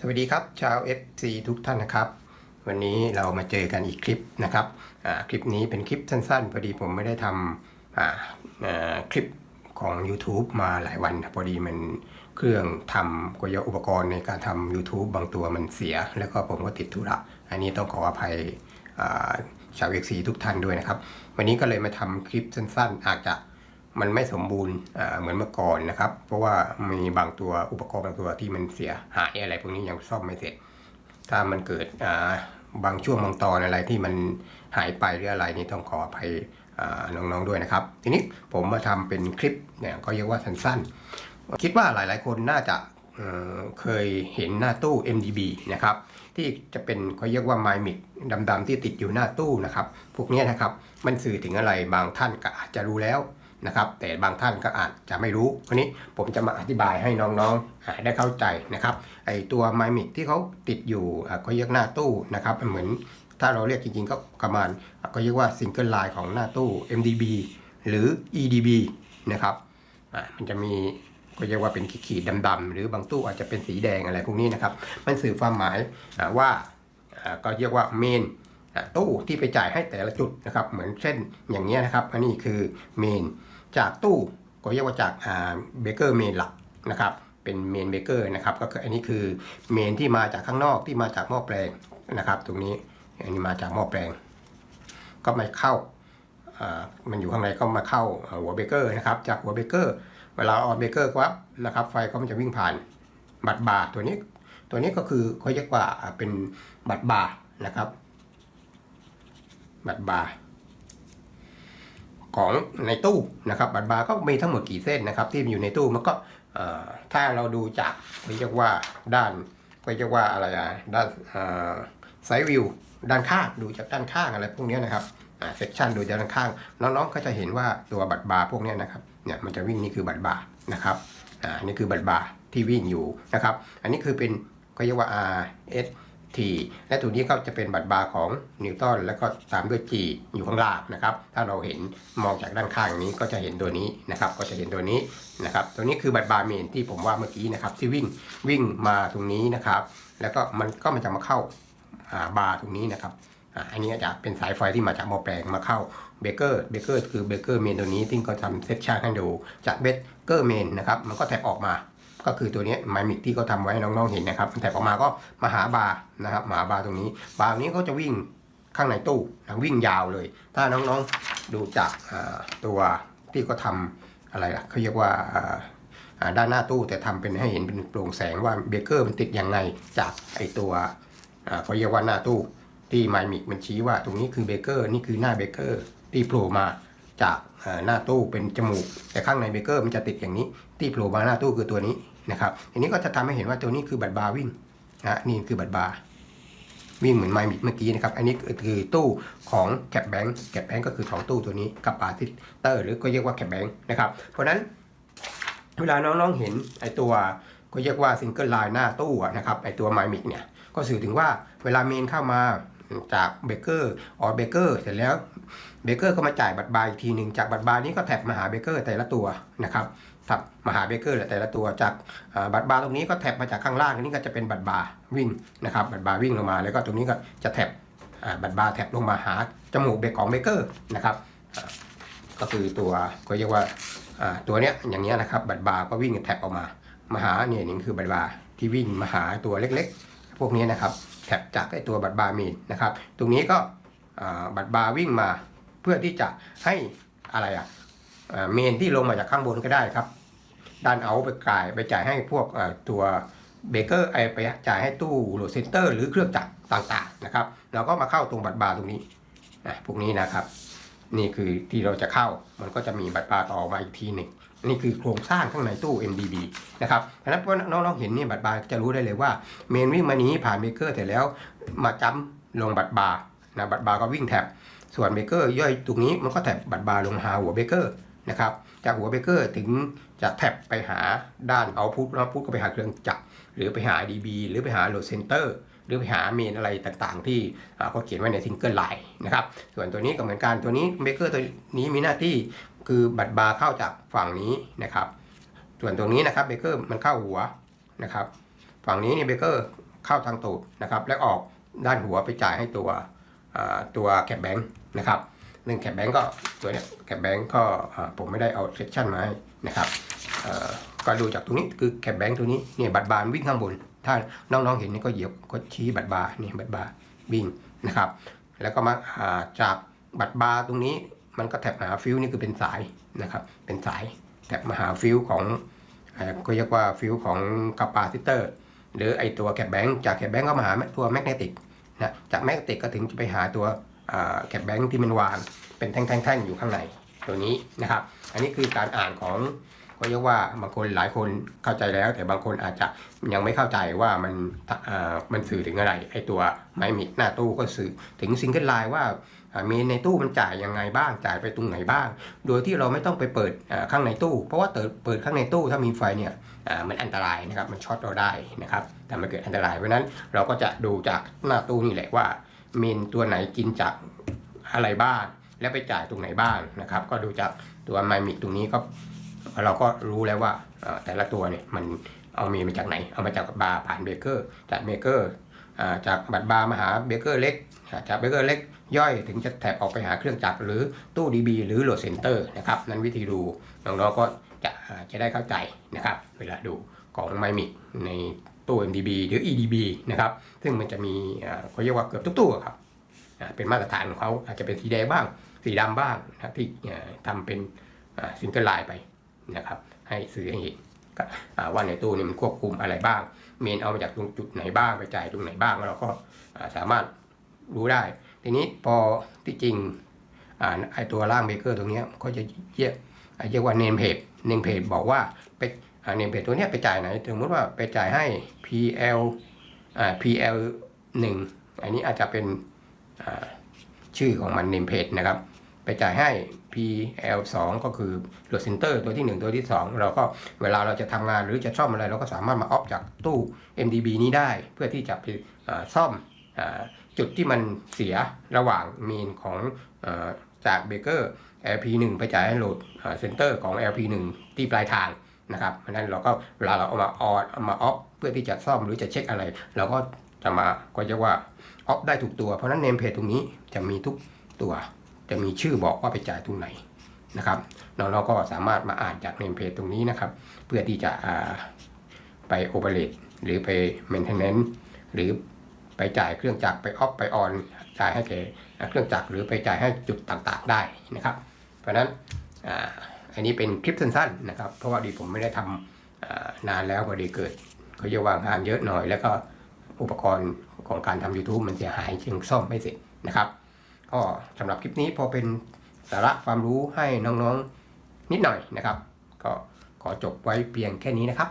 สวัสดีครับ ชาว FC ทุกท่านนะครับ วันนี้เรามาเจอกันอีกคลิปนะครับคลิปนี้เป็นคลิปสั้นๆ พอดีผมไม่ได้ทำคลิปของ YouTube มาหลายวัน พอดีมันเครื่องทำกวยอุปกรณ์ในการทำ YouTube บางตัวมันเสีย แล้วก็ผมก็ติดธุระอันนี้ต้องขออภัยชาว FC ทุกท่านด้วยนะครับ วันนี้ก็เลยมาทำคลิปสั้นๆ อาจจะ มันไม่สมบูรณ์เหมือนเมื่อก่อนนะครับ เพราะว่ามีบางตัวอุปกรณ์บางตัวที่มันเสียหายอะไรพวกนี้ยังซ่อมไม่เสร็จ ถ้ามันเกิดบางช่วงบางตอนอะไรที่มันหายไปหรืออะไรนี่ต้องขออภัยน้องๆด้วยนะครับ ทีนี้ผมมาทำเป็นคลิปเนี่ยก็เรียกว่าสั้นๆ คิดว่าหลายๆคนน่าจะเเคยเห็นหน้าตู้ MDB นะครับที่จะเป็นเขาเรียกว่าไมมิกดำๆที่ติดอยู่หน้าตู้นะครับพวกนี้นะครับมันสื่อถึงอะไรบางท่านก็อาจจะรู้แล้ว นะครับ แต่บางท่านก็อาจจะไม่รู้วันนี้ผมจะมาอธิบายให้น้องๆได้เข้าใจนะครับไอตัวไมมิกที่เขาติดอยู่เขาเรียกหน้าตู้นะครับเหมือนถ้าเราเรียกจริงๆก็ประมาณก็เรียกว่าซิงเกิลไลน์ของหน้าตู้ MDB หรือ EDB นะครับมันจะมีก็เรียกว่าเป็นขีดๆดำๆหรือบางตู้อาจจะเป็นสีแดงอะไรพวกนี้นะครับ มันสื่อความหมายว่าก็เรียกว่าเมน ตู้ที่ไปจ่ายให้แต่ละจุดนะครับ เหมือนเช่นอย่างนี้นะครับ อันนี้คือเมนจากตู้ก็เรียกว่าจากเบเกอร์เมนหลักนะครับ เป็นเมนเบเกอร์นะครับ ก็คืออันนี้คือเมนที่มาจากข้างนอกที่มาจากหม้อแปลงนะครับ ตรงนี้อันนี้มาจากหม้อแปลง ก็มาเข้ามันอยู่ข้างในก็มาเข้าหัวเบเกอร์นะครับ จากหัวเบเกอร์ เวลาออนเบเกอร์ครับนะครับ ไฟก็มันจะวิ่งผ่านบัตรบาร์ตัวนี้ ตัวนี้ก็คือเขาเรียกว่าอ่าเป็นบัตรบาร์นะครับ บัตรบาร์ของในตู้นะครับบัตรบาร์ก็มีทั้งหมดกี่เส้นนะครับ ที่อยู่ในตู้มันก็ถ้าเราดูจากเรียกว่าด้านเรียกว่าอะไรอะด้านไซด์วิวด้านข้างดูจากด้านข้างอะไรพวกนี้นะครับเซกชันดูจากด้านข้างน้องๆก็จะเห็นว่าตัวบัตรบาร์พวกนี้นะครับเนี่ยมันจะวิ่งนี่คือบัตรบาร์นะครับอ่านนี้คือบัตรบาร์ที่วิ่งอยู่นะครับ อันนี้คือเป็นเขาเรียกว่า R S T และตัวนี้ก็จะเป็นบัตรบาร์ของนิวตันแล้วก็ตามด้วย G อยู่ข้างล่างนะครับ ถ้าเราเห็นมองจากด้านข้างนี้ก็จะเห็นตัวนี้นะครับ ก็จะเห็นตัวนี้นะครับ ตัวนี้คือบัตรบาร์เมนที่ผมว่าเมื่อกี้นะครับ ที่วิ่งวิ่งมาตรงนี้นะครับ แล้วก็มันก็มันจะมาเข้าบาร์ตรงนี้นะครับอันนี้จะเป็นสายไฟที่มาจากหม้อแปลงมาเข้าเบเกอร์เบเกอร์คือเบเกอร์เมนตัวนี้ที่ก็ทำเซตชาร์ให้ดูจากเบเกอร์เมนนะครับ มันก็แทบออกมา ก็คือตัวนี้ไมมิกที่เขาทำไว้ให้น้องๆเห็นนะครับแถบออกมาก็มาหาบาร์นะครับมาหาบาร์ตรงนี้บาร์นี้เขาจะวิ่งข้างในตู้นะวิ่งยาวเลย ถ้าน้องๆดูจากตัวที่เขาทำอะไรล่ะเขาเรียกว่าด้านหน้าตู้แต่ทำเป็นให้เห็นเป็นโปร่งแสงว่าเบเกอร์มันติดยังไงจากไอตัวเขาเรียกว่าหน้าตู้ที่ไมมิกมันชี้ว่าตรงนี้คือเบเกอร์นี่คือหน้าเบเกอร์ที่โผล่มาจากหน้าตู้เป็นจมูก แต่ข้างในเบเกอร์มันจะติดอย่างนี้ ที่โผล่มาหน้าตู้คือตัวนี้ นะครับทีนี้ก็จะทำให้เห็นว่าตัวนี้คือบัตรบาร์วิ่งนะนี่คือบัตรบาร์วิ่งเหมือนไมมิกเมื่อกี้นะครับ อันนี้คือตู้ของแคปแบงค์แคปแบงค์ก็คือของตู้ตัวนี้กับปาซิเตอร์หรือก็เรียกว่าแคปแบงค์นะครับ เพราะนั้นเวลาน้องๆเห็นไอตัวก็เรียกว่าซิงเกิลไลน์หน้าตู้นะครับไอตัวไมมิกเนี่ยก็สื่อถึงว่าเวลาเมนเข้ามาจากเบเกอร์ออเบเกอร์เสร็จแล้วเบเกอร์ก็มาจ่ายบัตรบาร์อีกทีหนึ่งจากบัตรบาร์นี้ก็แท็บมาหาเบเกอร์แต่ละตัวนะครับ ทับมหาเบเกอร์แต่ละตัวจากบัตรบาร์ตรงนี้ก็แท็บมาจากข้างล่างนนี้ก็จะเป็นบัตรบาร์วิ่งนะครับบัตรบาร์วิ่งลงมา แล้วก็ตรงนี้ก็จะแท็บบัตรบาร์แท็บลงมาหาจมูกเบกของเบเกอร์นะครับก็คือตัวก็เรียกว่าตัวเนี้ยอย่างเงี้ยนะครับบัตรบาร์ก็วิ่งแท็บออกมามาหาเนี่ยนี่คือบัตรบาร์ที่วิ่งมาหาตัวเล็กๆ พวกนี้นะครับแท็บจากไอตัวบัตรบาร์มีนนะครับ ตรงนี้ก็บัตรบาร์วิ่งมาเพื่อที่จะให้อะไรอะเมนที่ลงมาจากข้างบนก็ได้ครับ ดันเอาไปจ่ายไปจ่ายให้พวกตัวเบเกอร์ไอไปจ่ายให้ตู้โหลดเซ็นเตอร์หรือเครื่องจักรต่างๆนะครับเราก็มาเข้าตรงบัตรบาร์ตรงนี้นะพวกนี้นะครับ นี่คือที่เราจะเข้ามันก็จะมีบัตรบาร์ต่อมาอีกทีหนึ่งนี่คือโครงสร้างข้างในตู้ MDB นะครับเพราะฉะนั้นพอน้องๆเห็นนี่บัตรบาร์จะรู้ได้เลยว่าเมนวิ่งมานี้ผ่านเบเกอร์แต่แล้วมาจัมลงบัตรบาร์นะบัตรบาร์ก็วิ่งแท็บส่วนเบเกอร์ย่อยตรงนี้มันก็แท็บบัตรบาร์ลงหาหัวเบเกอร์ นะครับ จากหัวเบเกอร์ถึงจะแท็บไปหาด้านเอาพุทแล้วพุทก็ไปหาเครื่องจักร หรือไปหา DB หรือไปหาโหลดเซนเตอร์หรือไปหาเมนอะไรต่างๆ ที่เขาเขียนไว้ในซิงเกิลไลน์นะครับ ส่วนตัวนี้ก็เหมือนกันตัวนี้เบเกอร์ตัวนี้มีหน้าที่คือบัตรบาร์เข้าจากฝั่งนี้นะครับ ส่วนตรงนี้นะครับเบเกอร์มันเข้าหัวนะครับ ฝั่งนี้เนี่ยเบเกอร์เข้าทางตูดนะครับ และออกด้านหัวไปจ่ายให้ตัวตัวแคปแบงค์นะครับ หนึ่งแคปแบงค์ก็ตัวเนี้ยแคปแบงค์ก็ผมไม่ได้เอาเซสชันมาให้นะครับก็ดูจากตรงนี้คือแคปแบงค์ตัวนี้เนี่ยบัตรบานวิ่งข้างบน ถ้าน้องๆเห็นนี่ก็เหยียบก็ชี้บัตรบาร์นี่บัตรบาร์วิ่งนะครับ แล้วก็มาาจากบัตรบาร์ตรงนี้มันก็แท็บหาฟิวนี่คือเป็นสายนะครับ เป็นสายแท็บมาหาฟิวของก็เรียกว่าฟิวของคาปาซิเตอร์หรือไอตัวแคปแบงค์จากแคปแบงค์ก็มาหาตัวแมกเนติกนะจากแมกเนติกก็ถึงจะไปหาตัว แคปแบงค์ที่มันวางเป็นแท่งๆ อยู่ข้างในตัวนี้นะครับ อันนี้คือการอ่านของก็เรียกว่าบางคนหลายคนเข้าใจแล้ว แต่บางคนอาจจะยังไม่เข้าใจว่ามันมันสื่อถึงอะไรไอตัวไมมิหน้าตู้ก็สื่อถึงซิงเกิลไลน์ว่ามีในตู้มันจ่ายยังไงบ้างจ่ายไปตรงไหนบ้าง โดยที่เราไม่ต้องไปเปิดข้างในตู้ เพราะว่าเปิดเปิดข้างในตู้ถ้ามีไฟเนี่ยมันอันตรายนะครับมันช็อตเราได้นะครับทำให้เกิดอันตรายเพราะนั้นเราก็จะดูจากหน้าตู้นี่แหละว่า เมนตัวไหนกินจากอะไรบ้างแล้วไปจ่ายตรงไหนบ้างนะครับ ก็ดูจากตัวไมมิกตรงนี้ก็เราก็รู้แล้วว่าแต่ละตัวเนี่ยมันเอาเมนมาจากไหน เอามาจากบาร์ผ่านเบเกอร์จากเบเกอร์จากบัตรบาร์มาหาเบเกอร์เล็กจากเบเกอร์เล็กย่อยถึงจะแถบออกไปหาเครื่องจักรหรือตู้ DB หรือโหลดเซนเตอร์นะครับนั้นวิธีดูน้องๆก็จะจะได้เข้าใจนะครับ เวลาดูของไมมิกใน ตู้ MDB หรือ EDB นะครับ ซึ่งมันจะมีเขาเรียกว่าเกือบทุกตู้ครับเป็นมาตรฐานของเขาอาจจะเป็นสีแดงบ้าง สีดำบ้างนะที่อ่าทำเป็นซิงเกิลไลน์ไปนะครับให้สื่อให้เห็นว่าในตู้นี้มันควบคุมอะไรบ้าง เมนเอามาจากตรงจุดไหนบ้างไปจ่ายตรงไหนบ้างเราก็สามารถรู้ได้ ทีนี้พอที่จริงไอตัวร่างเบเกอร์ตรงนี้ยก็จะเรียกเรียกว่าเนมเพจเนมเพจบอกว่าไป อ่าเนมเพจตัวเนี้ยไปจ่ายไหนสมมติว่าไปจ่ายให้ PL อ่า PL 1 อันนี้อาจจะเป็นอ่าชื่อของมันเนมเพจนะครับ ไปจ่ายให้ PL 2ก็คือโหลดเซนเตอร์ตัวที่ 1 ตัวที่ 2 เราก็เวลาเราจะทำงานหรือจะซ่อมอะไร เราก็สามารถมาออฟจากตู้ MDB นี้ได้เพื่อที่จะไปซ่อมอจุดที่มันเสียระหว่างมีนของอาจากเบเกอร์ LP1 ไปจ่ายให้โหลดเซนเตอร์ของ LP1 ที่ปลายทาง นะครับ เพราะฉะนั้นเราก็เวลาเราเอามาออดเอามาออฟเพื่อที่จะซ่อมหรือจะเช็คอะไร เราก็จะมาก็จะว่าออฟได้ถูกตัว เพราะนั้นเนมเพจตรงนี้จะมีทุกตัว จะมีชื่อบอกว่าไปจ่ายตรงไหนนะครับเราเราก็สามารถมาอ่านจากเนมเพจตรงนี้นะครับ เพื่อที่จะไปโอเปเรตหรือไปเมนเทนเนนซ์หรือไปจ่ายเครื่องจักรไปออฟไปออนจ่ายให้แกเครื่องจักรหรือไปจ่ายให้จุดต่างๆได้นะครับ เพราะฉะนั้นอ่า อันนี้เป็นคลิปสั้นๆนะครับเพราะว่าดีผมไม่ได้ทำอ่านานแล้วพอดีเกิดเขาจะวางงานเยอะหน่อย แล้วก็อุปกรณ์ของการทำ YouTube มันเสียหายจึงซ่อมไม่เสร็จนะครับก็สำหรับคลิปนี้พอเป็นสาระความรู้ให้น้องๆนิดหน่อยนะครับ ก็ขอจบไว้เพียงแค่นี้นะครับ